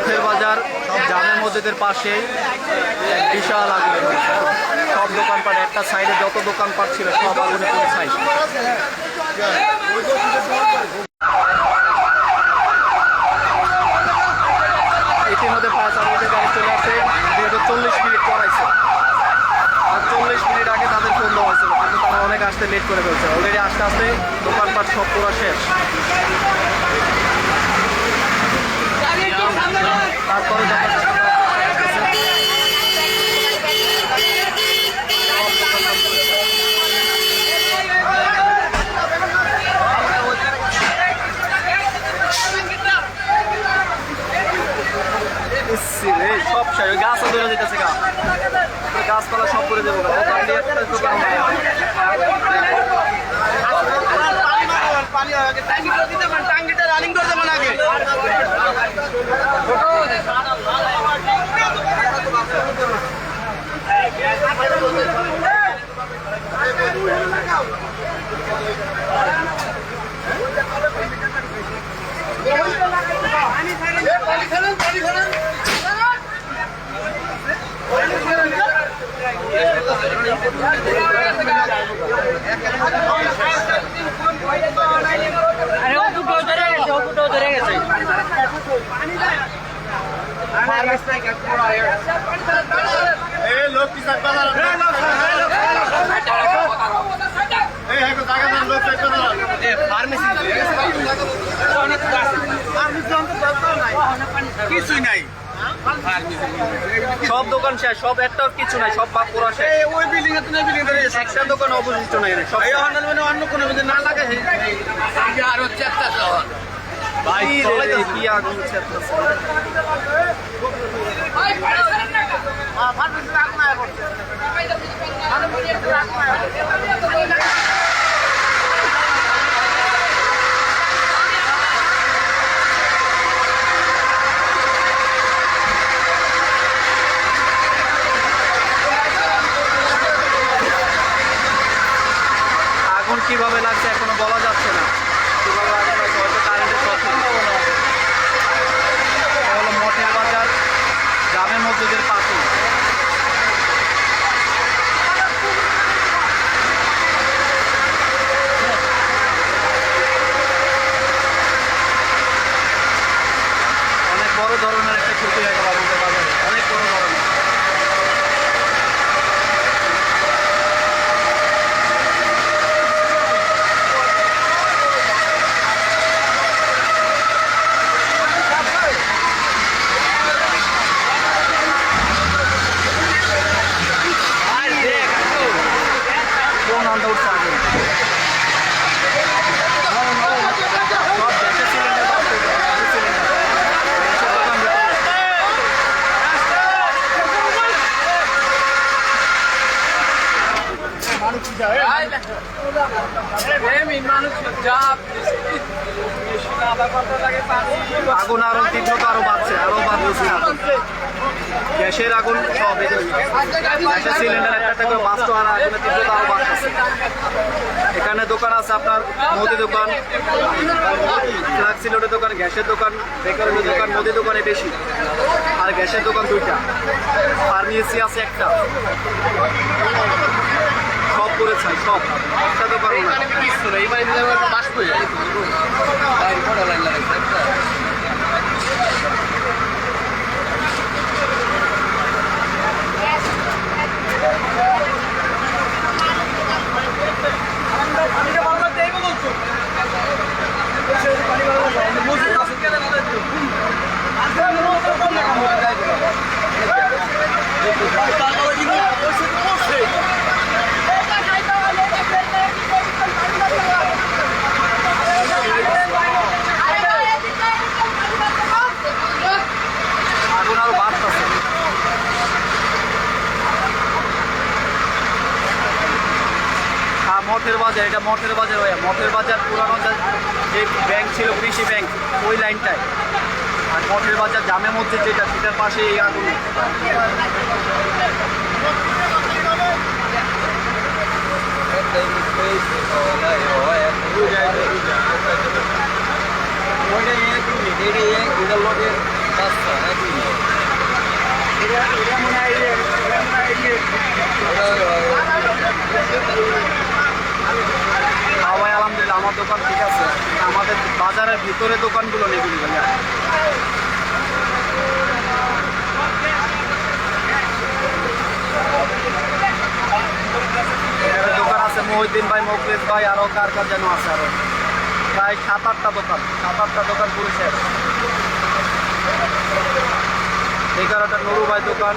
মঠের বাজার জামে মসজিদের এক বিশাল আগুন। সব দোকানপাট একটা সাইডে যত দোকানপাট ছিল, সব আগুনে পুরো সাইড ইতিমধ্যে ফায়ার সার্ভিসের গাড়ি চলে আসে। দীর্ঘ চল্লিশ মিনিট পড়াইছে। আর চল্লিশ মিনিট আগে তাদের ফোন দেওয়া হয়েছিল, কিন্তু তারা অনেক আসতে লেট করে ফেলছে। অলরেডি আস্তে আস্তে দোকানপাট সব পুরো শেষ তারপরে যখন ইসি রে, সব শেষ ওই গাছপালা সব করে দেবো। টাঙ্গিটা রানিং করে দেবেন আগে আরে ও দুটো ধরে গেছে ও দুটো ধরে গেছে এই লোক কি সাইড বাজার এই হ্যাঁ জায়গা দেন লোক সাইড বাজার কিছুই নাই। সব দোকান শেষ সব একটাও কিছু নাই সব পাক পুরো শেষ। ওই বিল্ডিং এ তুমি বিল্ডিং ধরে একটা দোকান অবশিষ্ট নাই সব এই হন্ডাল মানে অন্য কোনো যদি না লাগে আর হচ্ছে একটা ভাই কি আগুন ছেড়তেছে আগুন দোকান বিক্রি করছে। আগুন আরও তীব্রতা আরও বাড়ছে আরও বাড়ছে গ্যাসের আগুন সব গ্যাসের সিলিন্ডার একটা একটা করে বাঁচতো আর আগুনের তীব্রতা আরও বাড়তেছে এখানে দোকান আছে আপনার মুদি দোকান, ফ্লাক্স সিলিন্ডার দোকান, গ্যাসের দোকান, বেকারের দোকান মুদি দোকানে বেশি। আর গ্যাসের দোকান দুইটা। ফার্মেসি আছে একটা। সব করে চাই সব একটা দোকান না আগুন আরও বাড়তেছে হ্যাঁ মঠের বাজার, এটা মঠের বাজার হয়ে মঠের বাজার পুরানো যে- ব্যাংক ছিল, কৃষি ব্যাংক ওই লাইনটায় আর মঠের বাজার জামে মধ্যে যেটা, সেটার পাশে এই আগুন। ওইটা হ্যাঁ ভাই আলহামদুলিল্লাহ আমার দোকান ঠিক আছে আমাদের বাজারের ভিতরে দোকানগুলো কিন্তু ভাইয়া। দোকান আছে মহিউদ্দিন ভাই মকলেশ ভাই আরও কার কার যেন আছে আরও প্রায় সাত আটটা দোকান, সাত আটটা দোকান পুলিশের। এগারোটা নুরু ভাই দোকান,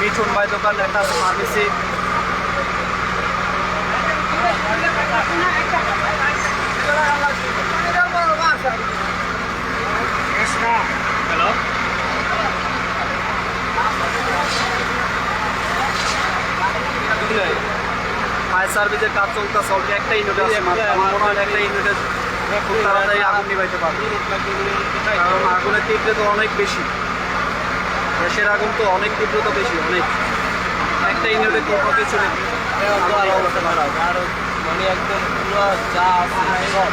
মিঠুন ভাই দোকান, একটা ফার্মেসি। হ্যালো ফায়ার সার্ভিসের কাজ চলতেছে অলরেডি একটা ইউনিট আছে। আমার মনে হয় একটা ইউনিটে খুব তাড়াতাড়ি আগুন নিভাইতে পারবে। কারণ আগুনের তীব্রতা অনেক বেশি। গ্যাসের আগুন তো অনেক তীব্রতা বেশি অনেক। একটা ইউনিটে কোনো কিছু নেই। মানে একদম পুরো যা আছে সব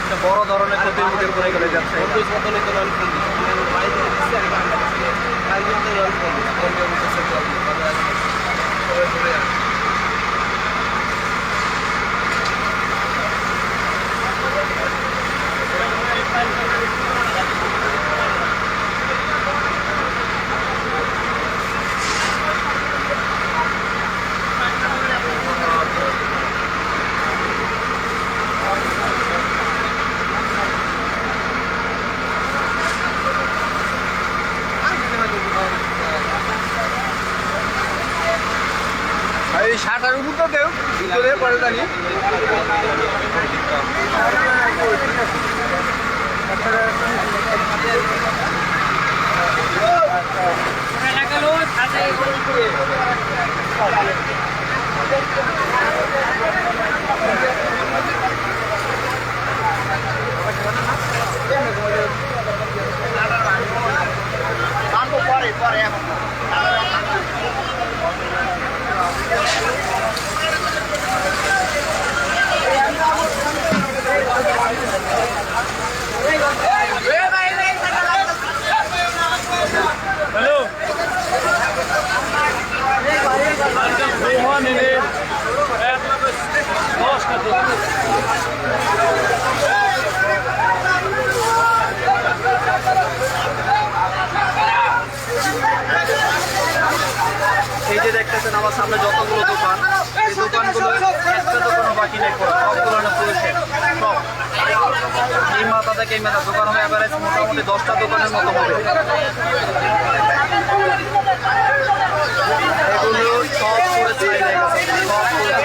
একটা বড় ধরনের ক্ষতির মুখে পড়ে গেলে যাচ্ছে। বাইরে ভিতরে পড়ে জানি পরে দেখতেছেন আমার সামনে যতগুলো দোকান, এই দোকানগুলো একটা দোকান বাকি নেই পুরো সবগুলো পুরো শেষ সব। এই মাথা থেকে এই মাথা দোকান হবে এবারে মোটামুটি দশটা দোকানের মতো হবে। এগুলো সব পুরো ছেড়ে গেছে, সব পুরো